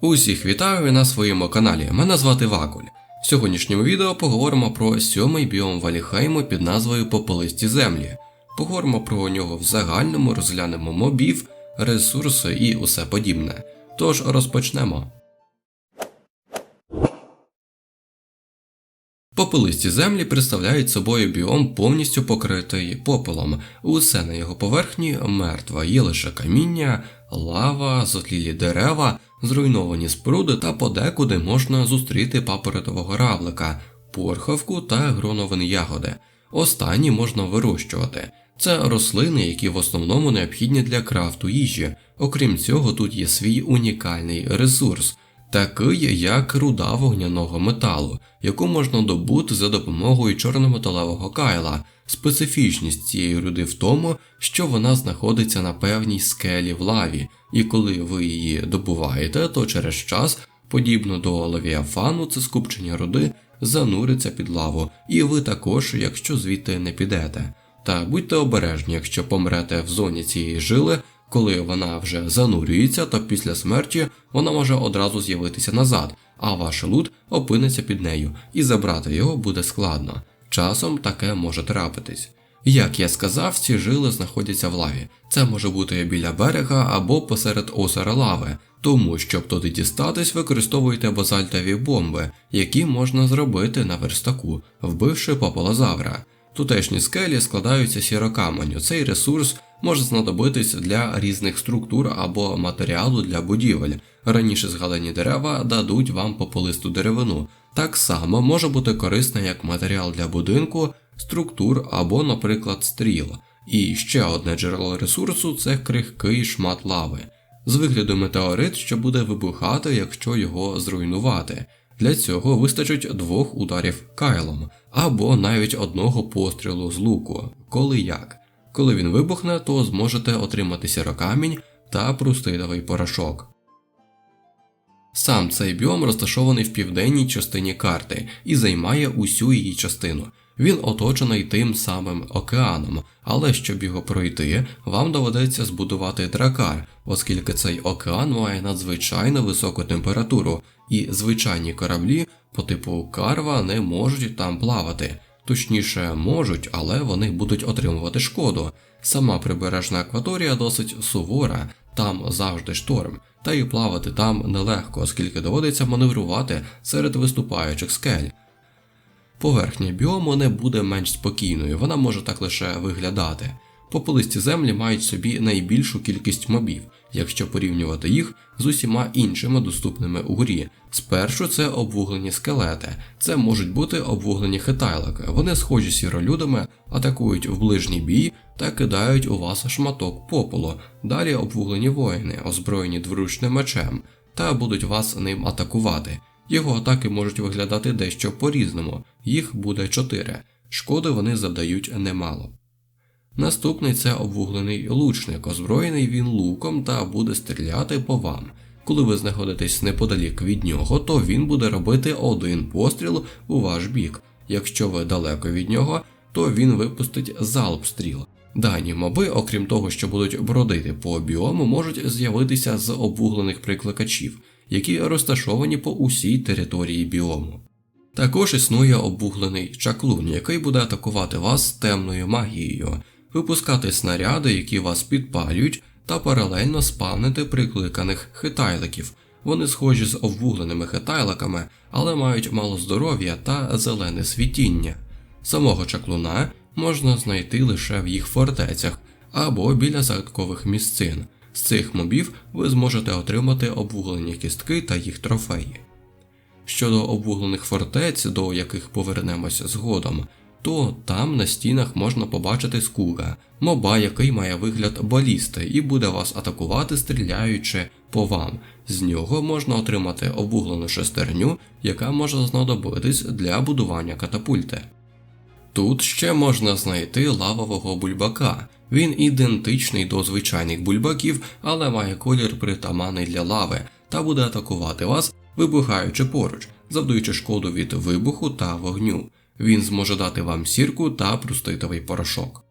Усіх вітаю на своєму каналі. Мене звати Вакуль. В сьогоднішньому відео поговоримо про сьомий біом Валіхейму під назвою Попелисті землі. Поговоримо про нього в загальному, розглянемо мобів, ресурси і усе подібне. Тож розпочнемо. Попелисті землі представляють собою біом повністю покритий попелом. Усе на його поверхні мертва, є лише каміння, лава, зотлілі дерева, зруйновані споруди та подекуди можна зустріти папоротового равлика, порхавку та гроновини ягоди. Останні можна вирощувати. Це рослини, які в основному необхідні для крафту їжі. Окрім цього, тут є свій унікальний ресурс такий як руда вогняного металу, яку можна добути за допомогою чорнометалевого кайла. Специфічність цієї руди в тому, що вона знаходиться на певній скелі в лаві, і коли ви її добуваєте, то через час, подібно до лавіафану, це скупчення руди зануриться під лаву, і ви також, якщо звідти не підете. Та будьте обережні, якщо помрете в зоні цієї жили, коли вона вже занурюється, то після смерті вона може одразу з'явитися назад, а ваш лут опиниться під нею, і забрати його буде складно. Часом таке може трапитись. Як я сказав, ці жили знаходяться в лаві. Це може бути біля берега або посеред озера лави, тому щоб туди дістатись, використовуйте базальтові бомби, які можна зробити на верстаку, вбивши пополозавра. Тутешні скелі складаються сірокаменю. Цей ресурс може знадобитись для різних структур або матеріалу для будівель. Раніше згалені дерева дадуть вам пополисту деревину. Так само може бути корисна як матеріал для будинку, структур або, наприклад, стріл. І ще одне джерело ресурсу це крихкий шмат лави. З вигляду метеорит, що буде вибухати, якщо його зруйнувати. Для цього вистачить двох ударів кайлом або навіть одного пострілу з луку, коли як. Коли він вибухне, то зможете отримати сірокамінь та прустидовий порошок. Сам цей біом розташований в південній частині карти і займає усю її частину. Він оточений тим самим океаном, але щоб його пройти, вам доведеться збудувати дракар, оскільки цей океан має надзвичайно високу температуру, і звичайні кораблі по типу карва не можуть там плавати. Точніше, можуть, але вони будуть отримувати шкоду. Сама прибережна акваторія досить сувора, там завжди шторм, та й плавати там нелегко, оскільки доводиться маневрувати серед виступаючих скель. Поверхня біому не буде менш спокійною, вона може так лише виглядати. Попелисті землі мають собі найбільшу кількість мобів, якщо порівнювати їх з усіма іншими доступними у грі. Спершу це обвуглені скелети, це можуть бути обвуглені хитайлики. Вони схожі сіролюдами, атакують в ближній бій та кидають у вас шматок попелу. Далі обвуглені воїни, озброєні дворучним мечем, та будуть вас ним атакувати. Його атаки можуть виглядати дещо по-різному, їх буде 4. Шкоди вони завдають немало. Наступний це обвуглений лучник, озброєний він луком та буде стріляти по вам. Коли ви знаходитесь неподалік від нього, то він буде робити один постріл у ваш бік. Якщо ви далеко від нього, то він випустить залп стріл. Дані моби, окрім того, що будуть бродити по біому, можуть з'явитися з обвуглених прикликачів, які розташовані по усій території біому. Також існує обвуглений чаклун, який буде атакувати вас темною магією, випускати снаряди, які вас підпалюють, та паралельно спавнити прикликаних хитайликів. Вони схожі з обвугленими хитайликами, але мають мало здоров'я та зелене світіння. Самого чаклуна можна знайти лише в їх фортецях або біля загадкових місцин. З цих мобів ви зможете отримати обвуглені кістки та їх трофеї. Щодо обвуглених фортець, до яких повернемося згодом, то там на стінах можна побачити скуга, моба, який має вигляд балісти, і буде вас атакувати, стріляючи по вам. З нього можна отримати обвуглену шестерню, яка може знадобитись для будування катапульти. Тут ще можна знайти лавового бульбака. Він ідентичний до звичайних бульбаків, але має колір притаманний для лави та буде атакувати вас, вибухаючи поруч, завдаючи шкоду від вибуху та вогню. Він зможе дати вам сірку та проститовий порошок.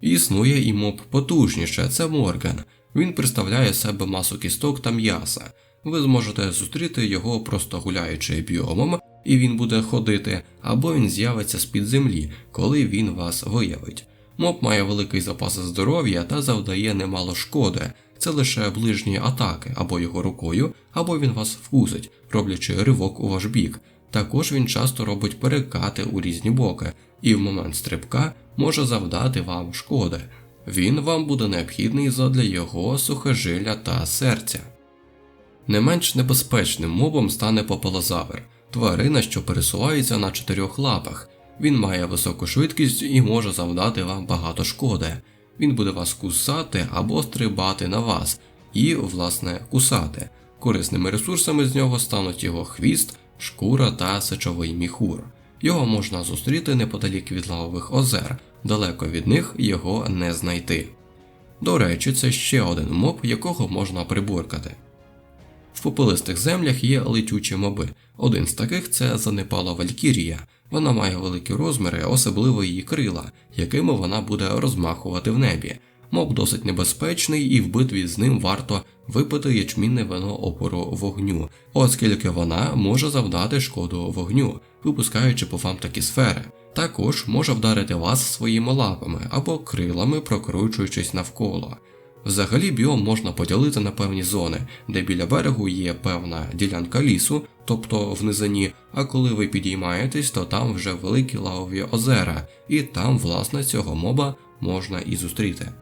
Існує і моб потужніше це Морган. Він представляє себе масу кісток та м'яса. Ви зможете зустріти його просто гуляючи біомом, і він буде ходити, або він з'явиться з-під землі, коли він вас виявить. Моб має великий запас здоров'я та завдає немало шкоди. Це лише ближні атаки або його рукою, або він вас вкусить, роблячи ривок у ваш бік. Також він часто робить перекати у різні боки, і в момент стрибка може завдати вам шкоди. Він вам буде необхідний задля його сухожилля та серця. Не менш небезпечним мобом стане попелозавр, тварина, що пересувається на чотирьох лапах. Він має високу швидкість і може завдати вам багато шкоди. Він буде вас кусати або стрибати на вас, і, власне, кусати. Корисними ресурсами з нього стануть його хвіст, шкура та сечовий міхур. Його можна зустріти неподалік від лавових озер, далеко від них його не знайти. До речі, це ще один моб, якого можна приборкати. В попелистих землях є летючі моби. Один з таких це занепала Валькірія. Вона має великі розміри, особливо її крила, якими вона буде розмахувати в небі. Моб досить небезпечний, і в битві з ним варто випити ячмінне вино опору вогню, оскільки вона може завдати шкоду вогню, випускаючи по вам такі сфери. Також може вдарити вас своїми лапами або крилами, прокручуючись навколо. Взагалі біом можна поділити на певні зони, де біля берегу є певна ділянка лісу, тобто в низині, а коли ви підіймаєтесь, то там вже великі лавові озера, і там, власне, цього моба можна і зустріти.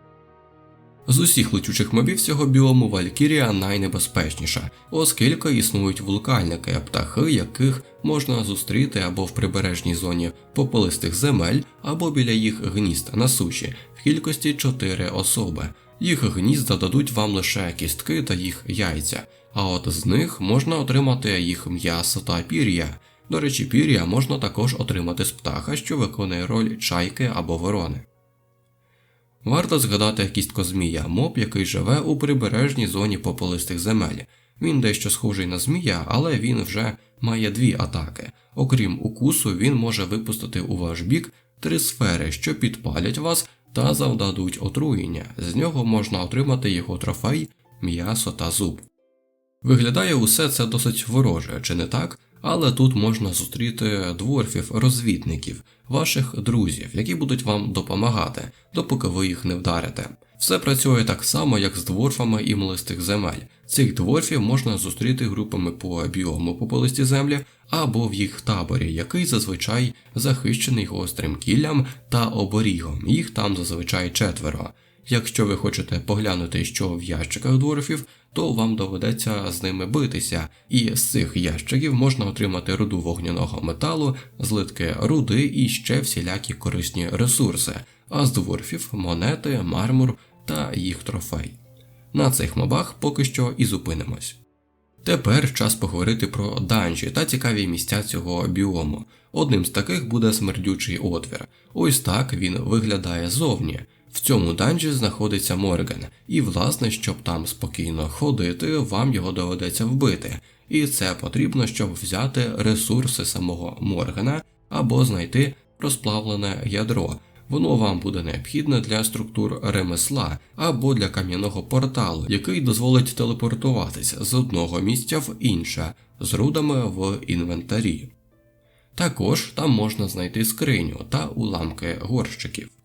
З усіх летючих мобів цього біому Валькірія найнебезпечніша, оскільки існують вулкальники, птахи, яких можна зустріти або в прибережній зоні попелистих земель, або біля їх гнізд на суші в кількості 4 особи. Їх гнізда дадуть вам лише кістки та їх яйця, а от з них можна отримати їх м'ясо та пір'я. До речі, пір'я можна також отримати з птаха, що виконує роль чайки або ворони. Варто згадати кісткозмія, моб, який живе у прибережній зоні попелистих земель. Він дещо схожий на змія, але він вже має дві атаки. Окрім укусу, він може випустити у ваш бік три сфери, що підпалять вас та завдадуть отруєння. З нього можна отримати його трофей, м'ясо та зуб. Виглядає усе це досить вороже, чи не так? Але тут можна зустріти дворфів-розвідників, ваших друзів, які будуть вам допомагати, допоки ви їх не вдарите. Все працює так само, як з дворфами і млистих земель. Цих дворфів можна зустріти групами по біому попелисті землі або в їх таборі, який зазвичай захищений гострим кіллям та оборігом. Їх там зазвичай четверо. Якщо ви хочете поглянути, що в ящиках дворфів, то вам доведеться з ними битися, і з цих ящиків можна отримати руду вогняного металу, злитки руди і ще всілякі корисні ресурси, а з дворфів монети, мармур та їх трофей. На цих мобах поки що і зупинимось. Тепер час поговорити про данжі та цікаві місця цього біому. Одним з таких буде смердючий отвір. Ось так він виглядає зовні. В цьому данжі знаходиться Морген, і, власне, щоб там спокійно ходити, вам його доведеться вбити, і це потрібно, щоб взяти ресурси самого Моргана або знайти розплавлене ядро. Воно вам буде необхідне для структур ремесла або для кам'яного порталу, який дозволить телепортуватися з одного місця в інше з рудами в інвентарі. Також там можна знайти скриню та уламки горщиків.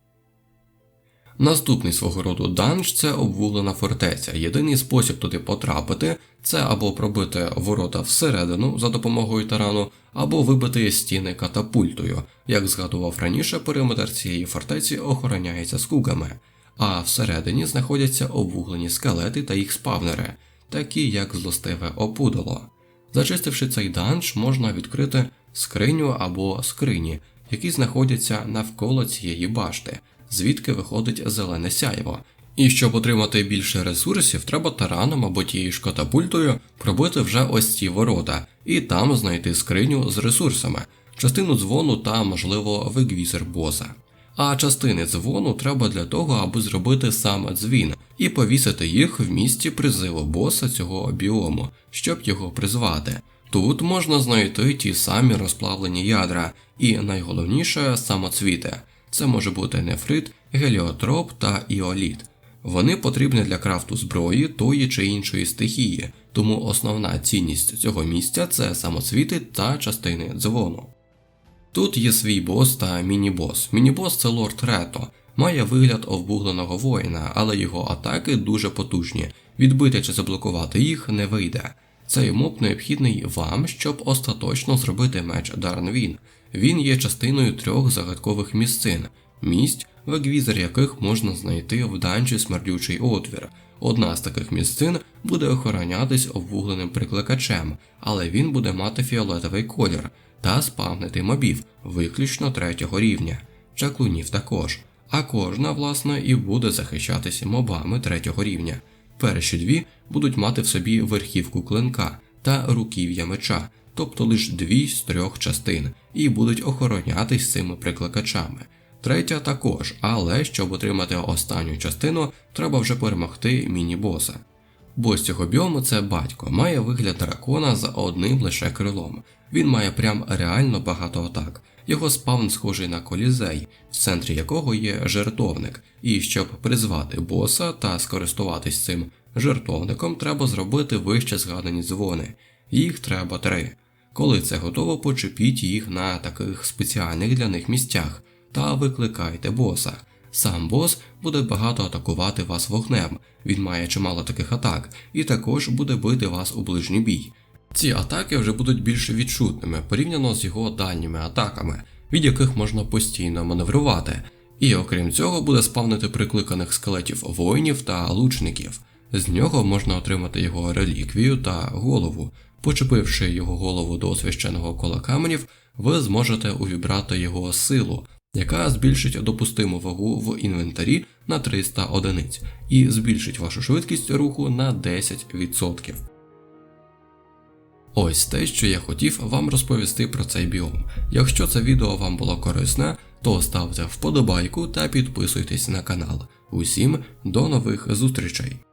Наступний свого роду данж це обвулена фортеця. Єдиний спосіб туди потрапити це або пробити ворота всередину за допомогою тарану, або вибити стіни катапультою. Як згадував раніше, периметр цієї фортеці охороняється скугами, а всередині знаходяться обвуглені скелети та їх спавнери, такі як злостиве опудало. Зачистивши цей данж, можна відкрити скриню або скрині, які знаходяться навколо цієї башти звідки виходить зелене сяйво. І щоб отримати більше ресурсів, треба тараном або тією ж катапультою пробити вже ось ці ворота, і там знайти скриню з ресурсами, частину дзвону та, можливо, вигвізер боса. А частини дзвону треба для того, аби зробити саме дзвін і повісити їх в місці призиву боса цього біому, щоб його призвати. Тут можна знайти ті самі розплавлені ядра, і найголовніше самоцвіти. Це може бути нефрит, геліотроп та іоліт. Вони потрібні для крафту зброї тої чи іншої стихії, тому основна цінність цього місця це самоцвіти та частини дзвону. Тут є свій бос та міні-бос. Міні-бос це лорд Рето, має вигляд обугленого воїна, але його атаки дуже потужні. Відбити чи заблокувати їх не вийде. Цей моб необхідний вам, щоб остаточно зробити меч Дарнвін. Він є частиною трьох загадкових місцин, місць, в еквізер яких можна знайти в данчі смердючий отвір. Одна з таких місцин буде охоронятись обвугленим прикликачем, але він буде мати фіолетовий колір та спавнити мобів виключно третього рівня, чаклунів також. А кожна, власне, і буде захищатися мобами третього рівня. Перші дві будуть мати в собі верхівку клинка та руків'я меча, тобто лише дві з трьох частин, і будуть охоронятись цими прикликачами. Третя також, але щоб отримати останню частину, треба вже перемогти міні-боса. Бос цього біому це батько, має вигляд дракона з одним лише крилом. Він має прям реально багато атак. Його спавн схожий на колізей, в центрі якого є жертовник, і щоб призвати боса та скористуватись цим жертовником, треба зробити вище згадані дзвони. Їх треба три. Коли це готово, почепіть їх на таких спеціальних для них місцях та викликайте боса. Сам бос буде багато атакувати вас вогнем, він має чимало таких атак, і також буде бити вас у ближній бій. Ці атаки вже будуть більш відчутними порівняно з його дальніми атаками, від яких можна постійно маневрувати, і окрім цього буде спавнити прикликаних скелетів воїнів та лучників. З нього можна отримати його реліквію та голову. Почепивши його голову до священного кола каменів, ви зможете увібрати його силу, яка збільшить допустиму вагу в інвентарі на 300 одиниць і збільшить вашу швидкість руху на 10%. Ось те, що я хотів вам розповісти про цей біом. Якщо це відео вам було корисне, то ставте вподобайку та підписуйтесь на канал. Усім до нових зустрічей!